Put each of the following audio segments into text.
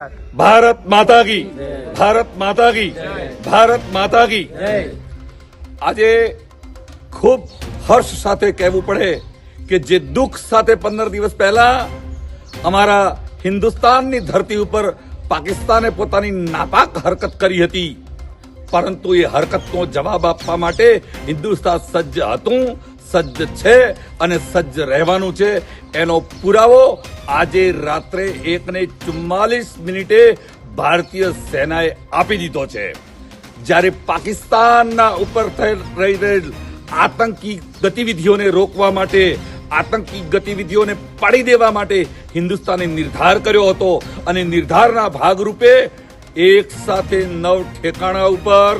ભારત માતા કી. ભારત માતા કી. ભારત માતા કી. આજે ખૂબ હર્ષ સાથે કહેવું પડે કે જે દુઃખ સાથે પંદર દિવસ પહેલા અમારા હિન્દુસ્તાનની ધરતી ઉપર પાકિસ્તાને પોતાની નાપાક હરકત કરી હતી. પરંતુ એ હરકતનો જવાબ આપવા માટે હિન્દુસ્તાન સજ્જ હતું. સજ્જ છે અને સજ્જ રહેવાનું છે. એનો પુરાવો આજે રાત્રે એકને ચુમ્માલીસ મિનિટે ભારતીય સેનાએ આપી દીધો છે. જ્યારે પાકિસ્તાનના ઉપર થઈ રહી રહેલ આતંકી ગતિવિધિઓને રોકવા માટે, આતંકી ગતિવિધિઓને પાડી દેવા માટે હિન્દુસ્તાને નિર્ધાર કર્યો હતો અને નિર્ધારના ભાગરૂપે એક સાથે નવ ઠેકાણા ઉપર,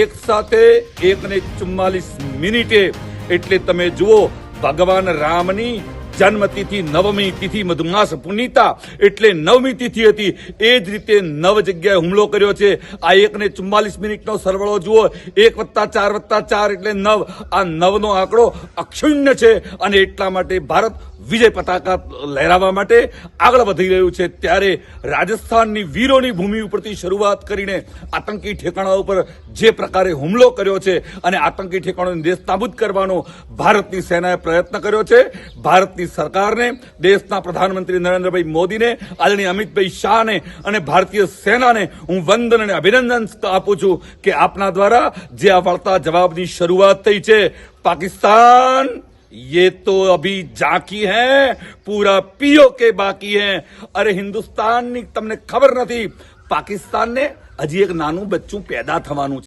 એક સાથે એકને ચુમ્માલીસ મિનિટે એટલે તમે જુઓ ભગવાન રામની જન્મતિથિ નવમી તિથિ મધુમાસ પુનિતા એટલે નવમી તિથિ હતી. એ જ રીતે નવ જગ્યાએ હુમલો કર્યો છે. આ એક ને ચુમ્માલીસ મિનિટનો સરવાળો જુઓ. એક વત્તા ચાર વત્તા ચાર એટલે નવ. આ નવનો આંકડો અક્ષુણ્ય છે અને એટલા માટે ભારત વિજય પતાકા લહેરાવવા માટે આગળ વધી રહ્યું છે. ત્યારે રાજસ્થાનની વીરોની ભૂમિ ઉપરથી શરૂઆત કરીને આતંકી ઠેકાણા ઉપર જે પ્રકારે હુમલો કર્યો છે અને આતંકી ઠેકાણોને દેશ નાબૂદ કરવાનો ભારતની સેનાએ પ્રયત્ન કર્યો છે. ભારતની સરકારને દેશના પ્રધાનમંત્રી નરેન્દ્રભાઈ મોદીને આદરણીય અમિતભાઈ શાહને અને ભારતીય સેનાને હું વંદન અને અભિનંદન આપું છું કે આપના દ્વારા જે આ વળતા જવાબની શરૂઆત થઈ છે પાકિસ્તાન ये तो अभी जाकी है पूरा पीओ के बाकी है અરે હિન્દુસ્તાનની તમને ખબર નથી પાકિસ્તાનને હજી એક નાનું બચ્ચું પેદા થવાનું છે